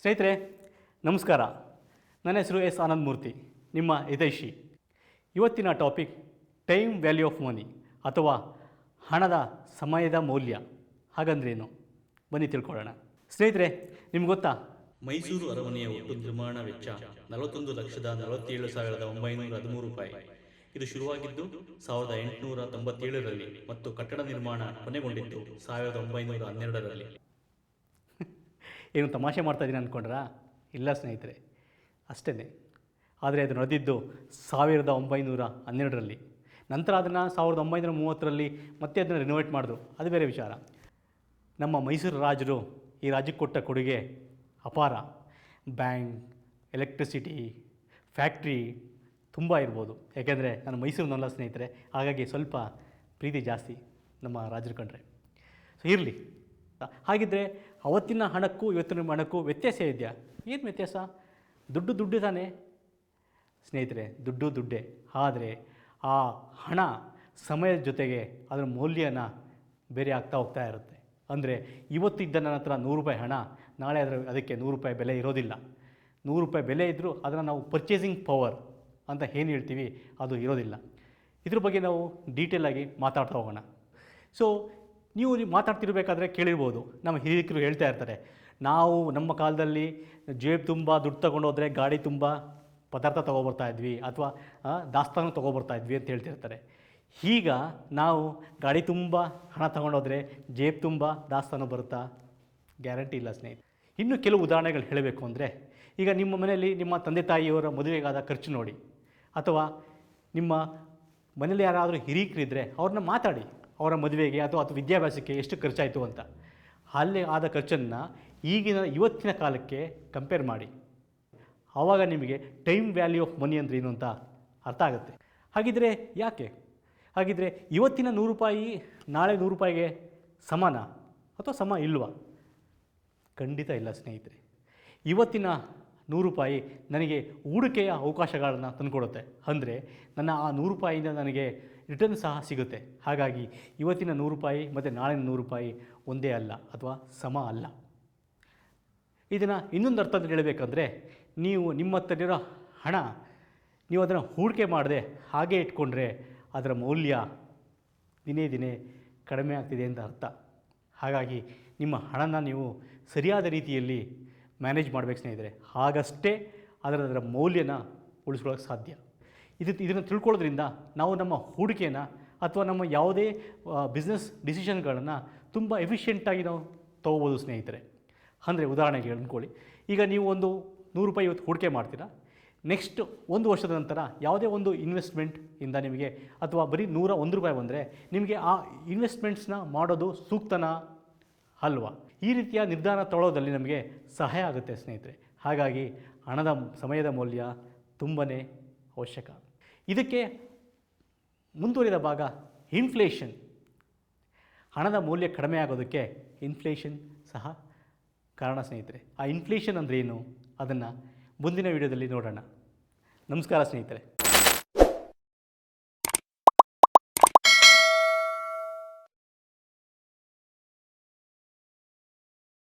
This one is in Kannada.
ಸ್ನೇಹಿತರೆ, ನಮಸ್ಕಾರ. ನನ್ನ ಹೆಸರು ಎಸ್. ಆನಂದ್ ಮೂರ್ತಿ. ನಿಮ್ಮ ಹಿತೈಷಿ. ಇವತ್ತಿನ topic, time value of money ಅಥವಾ ಹಣದ ಸಮಯದ ಮೌಲ್ಯ. ಹಾಗಂದ್ರೇನು? ಬನ್ನಿ ತಿಳ್ಕೊಳ್ಳೋಣ. ಸ್ನೇಹಿತರೆ, ನಿಮ್ಗೆ ಗೊತ್ತಾ? ಮೈಸೂರು ಅರಮನೆಯ ಒಟ್ಟು ನಿರ್ಮಾಣ ವೆಚ್ಚ ನಲವತ್ತೊಂದು ಲಕ್ಷದ ನಲವತ್ತೇಳು ಸಾವಿರದ ಒಂಬೈನೂರ ಹದಿಮೂರು ರೂಪಾಯಿ. ಇದು ಶುರುವಾಗಿದ್ದು ಸಾವಿರದ ಎಂಟುನೂರ ತೊಂಬತ್ತೇಳರಲ್ಲಿ ಮತ್ತು ಕಟ್ಟಡ ನಿರ್ಮಾಣ ಕೊನೆಗೊಂಡಿದ್ದು ಸಾವಿರದ ಒಂಬೈನೂರ ಹನ್ನೆರಡರಲ್ಲಿ. ಏನು ತಮಾಷೆ ಮಾಡ್ತಾ ಇದ್ದೀನಿ ಅಂದ್ಕೊಂಡ್ರಾ ಇಲ್ಲ ಸ್ನೇಹಿತರೆ ಅಷ್ಟೇ ಆದರೆ ಅದು ನಡೆದಿದ್ದು ಸಾವಿರದ ಒಂಬೈನೂರ ಹನ್ನೆರಡರಲ್ಲಿ. ನಂತರ ಅದನ್ನು ಸಾವಿರದ ಒಂಬೈನೂರ ಮೂವತ್ತರಲ್ಲಿ ಮತ್ತೆ ಅದನ್ನು ರಿನೋವೇಟ್ ಮಾಡಿದ್ರು. ಅದು ಬೇರೆ ವಿಚಾರ. ನಮ್ಮ ಮೈಸೂರು ರಾಜರು ಈ ರಾಜ್ಯಕ್ಕೆ ಕೊಟ್ಟ ಕೊಡುಗೆ ಅಪಾರ. ಬ್ಯಾಂಕ್ ಎಲೆಕ್ಟ್ರಿಸಿಟಿ ಫ್ಯಾಕ್ಟ್ರಿ ತುಂಬ ಇರ್ಬೋದು. ಯಾಕೆಂದರೆ ನಾನು ಮೈಸೂರಿನಲ್ಲ ಸ್ನೇಹಿತರೆ, ಹಾಗಾಗಿ ಸ್ವಲ್ಪ ಪ್ರೀತಿ ಜಾಸ್ತಿ ನಮ್ಮ ರಾಜರು ಕಂಡ್ರೆ. ಸೊ ಇರಲಿ. ಹಾಗಿದ್ದರೆ ಅವತ್ತಿನ ಹಣಕ್ಕೂ ಇವತ್ತಿನ ಹಣಕ್ಕೂ ವ್ಯತ್ಯಾಸ ಇದೆಯಾ? ಏನು ವ್ಯತ್ಯಾಸ? ದುಡ್ಡು ದುಡ್ಡು ತಾನೆ. ಸ್ನೇಹಿತರೆ, ದುಡ್ಡು ದುಡ್ಡೇ. ಆದರೆ ಆ ಹಣ ಸಮಯದ ಜೊತೆಗೆ ಅದರ ಮೌಲ್ಯನ ಬೇರೆ ಆಗ್ತಾ ಹೋಗ್ತಾ ಇರುತ್ತೆ. ಅಂದರೆ ಇವತ್ತು ಇದ್ದ ನನ್ನ ಹತ್ರ ನೂರು ರೂಪಾಯಿ ಹಣ, ನಾಳೆ ಅದರ ಅದಕ್ಕೆ ನೂರು ರೂಪಾಯಿ ಬೆಲೆ ಇರೋದಿಲ್ಲ. ನೂರು ರೂಪಾಯಿ ಬೆಲೆ ಇದ್ದರೂ ಅದನ್ನು ನಾವು ಪರ್ಚೇಸಿಂಗ್ ಪವರ್ ಅಂತ ಏನು ಹೇಳ್ತೀವಿ, ಅದು ಇರೋದಿಲ್ಲ. ಇದ್ರ ಬಗ್ಗೆ ನಾವು ಡೀಟೇಲಾಗಿ ಮಾತಾಡ್ತಾ ಹೋಗೋಣ. ಸೊ ನೀವು ಮಾತಾಡ್ತಿರ್ಬೇಕಾದ್ರೆ ಕೇಳಿರ್ಬೋದು. ನಮ್ಮ ಹಿರಿಯಕರು ಹೇಳ್ತಾ ಇರ್ತಾರೆ, ನಾವು ನಮ್ಮ ಕಾಲದಲ್ಲಿ ಜೇಬ್ ತುಂಬ ದುಡ್ಡು ತೊಗೊಂಡೋದ್ರೆ ಗಾಡಿ ತುಂಬ ಪದಾರ್ಥ ತೊಗೊಬರ್ತಾ ಇದ್ವಿ ಅಥವಾ ದಾಸ್ತಾನು ತೊಗೊಬರ್ತಾ ಇದ್ವಿ ಅಂತ ಹೇಳ್ತಿರ್ತಾರೆ. ಈಗ ನಾವು ಗಾಡಿ ತುಂಬ ಹಣ ತಗೊಂಡೋದ್ರೆ ಜೇಬ್ ತುಂಬ ದಾಸ್ತಾನು ಬರುತ್ತಾ? ಗ್ಯಾರಂಟಿ ಇಲ್ಲ ಸ್ನೇಹಿತ ಇನ್ನು ಕೆಲವು ಉದಾಹರಣೆಗಳು ಹೇಳಬೇಕು ಅಂದರೆ, ಈಗ ನಿಮ್ಮ ಮನೆಯಲ್ಲಿ ನಿಮ್ಮ ತಂದೆ ತಾಯಿಯವರ ಮದುವೆಗಾದ ಖರ್ಚು ನೋಡಿ, ಅಥವಾ ನಿಮ್ಮ ಮನೇಲಿ ಯಾರಾದರೂ ಹಿರೀಕರಿದ್ದರೆ ಅವ್ರನ್ನ ಮಾತಾಡಿ. ಅವರ ಮದುವೆಗೆ ಅಥವಾ ಅಥವಾ ವಿದ್ಯಾಭ್ಯಾಸಕ್ಕೆ ಎಷ್ಟು ಖರ್ಚಾಯಿತು ಅಂತ. ಅಲ್ಲಿ ಆದ ಖರ್ಚನ್ನು ಈಗಿನ ಇವತ್ತಿನ ಕಾಲಕ್ಕೆ ಕಂಪೇರ್ ಮಾಡಿ. ಆವಾಗ ನಿಮಗೆ ಟೈಮ್ ವ್ಯಾಲ್ಯೂ ಆಫ್ ಮನಿ ಅಂದರೆ ಏನು ಅಂತ ಅರ್ಥ ಆಗುತ್ತೆ. ಹಾಗಿದ್ರೆ ಯಾಕೆ? ಹಾಗಿದ್ರೆ ಇವತ್ತಿನ ನೂರು ರೂಪಾಯಿ ನಾಳೆ ನೂರು ರೂಪಾಯಿಗೆ ಸಮಾನ ಅಥವಾ ಸಮ ಇಲ್ವಾ? ಖಂಡಿತ ಇಲ್ಲ ಸ್ನೇಹಿತರೆ. ಇವತ್ತಿನ ನೂರು ರೂಪಾಯಿ ನನಗೆ ಹೂಡಿಕೆಯ ಅವಕಾಶಗಳನ್ನು ತಂದುಕೊಡುತ್ತೆ. ಅಂದರೆ ನನ್ನ ಆ ನೂರು ರೂಪಾಯಿಯಿಂದ ನನಗೆ ರಿಟರ್ನ್ ಸಹ ಸಿಗುತ್ತೆ. ಹಾಗಾಗಿ ಇವತ್ತಿನ ನೂರು ರೂಪಾಯಿ ಮತ್ತು ನಾಳಿನ ನೂರು ರೂಪಾಯಿ ಒಂದೇ ಅಲ್ಲ ಅಥವಾ ಸಮ ಅಲ್ಲ. ಇದನ್ನು ಇನ್ನೊಂದು ಅರ್ಥದಲ್ಲಿ ಹೇಳಬೇಕಂದ್ರೆ ನೀವು ನಿಮ್ಮ ಹತ್ತಿರೋ ಹಣ ನೀವು ಅದನ್ನು ಹೂಡಿಕೆ ಮಾಡದೆ ಹಾಗೆ ಇಟ್ಕೊಂಡ್ರೆ ಅದರ ಮೌಲ್ಯ ದಿನೇ ದಿನೇ ಕಡಿಮೆ ಆಗ್ತಿದೆ ಅಂತ ಅರ್ಥ. ಹಾಗಾಗಿ ನಿಮ್ಮ ಹಣನ ನೀವು ಸರಿಯಾದ ರೀತಿಯಲ್ಲಿ ಮ್ಯಾನೇಜ್ ಮಾಡಬೇಕು ಸ್ನೇಹಿತರೆ. ಹಾಗಷ್ಟೇ ಅದರ ಅದರ ಮೌಲ್ಯನ ಉಳಿಸ್ಕೊಳ್ಳೋಕೆ ಸಾಧ್ಯ. ಇದು ಇದನ್ನು ತಿಳ್ಕೊಳ್ಳೋದ್ರಿಂದ ನಾವು ನಮ್ಮ ಹೂಡಿಕೆನ ಅಥವಾ ನಮ್ಮ ಯಾವುದೇ ಬಿಸ್ನೆಸ್ ಡಿಸಿಷನ್ಗಳನ್ನು ತುಂಬ ಎಫಿಷಿಯೆಂಟಾಗಿ ನಾವು ತೊಗೋಬೋದು ಸ್ನೇಹಿತರೆ. ಅಂದರೆ ಉದಾಹರಣೆಗೆ ಅಂದ್ಕೊಳ್ಳಿ. ಈಗ ನೀವು ಒಂದು ನೂರು ರೂಪಾಯಿ ಇವತ್ತು ಹೂಡಿಕೆ ಮಾಡ್ತೀರಾ. ನೆಕ್ಸ್ಟ್ ಒಂದು ವರ್ಷದ ನಂತರ ಯಾವುದೇ ಒಂದು ಇನ್ವೆಸ್ಟ್ಮೆಂಟ್ ಇಂದ ನಿಮಗೆ ಅಥವಾ ಬರೀ ನೂರ ಒಂದು ರೂಪಾಯಿ ಬಂದರೆ ನಿಮಗೆ ಆ ಇನ್ವೆಸ್ಟ್ಮೆಂಟ್ಸ್ನ ಮಾಡೋದು ಸೂಕ್ತನ? ಅಲ್ವಾ? ಈ ರೀತಿಯ ನಿರ್ಧಾರ ತಗೊಳ್ಳೋದಲ್ಲಿ ನಮಗೆ ಸಹಾಯ ಆಗುತ್ತೆ ಸ್ನೇಹಿತರೆ. ಹಾಗಾಗಿ ಹಣದ ಸಮಯದ ಮೌಲ್ಯ ತುಂಬಾ ಅವಶ್ಯಕ. ಇದಕ್ಕೆ ಮುಂದುವರಿದ ಭಾಗ ಇನ್ಫ್ಲೇಷನ್ ಹಣದ ಮೌಲ್ಯ ಕಡಿಮೆ ಆಗೋದಕ್ಕೆ ಇನ್ಫ್ಲೇಷನ್ ಸಹ ಕಾರಣ ಸ್ನೇಹಿತರೆ. ಆ ಇನ್ಫ್ಲೇಷನ್ ಅಂದರೆ ಏನು? ಅದನ್ನು ಮುಂದಿನ ವಿಡಿಯೋದಲ್ಲಿ ನೋಡೋಣ. ನಮಸ್ಕಾರ ಸ್ನೇಹಿತರೆ.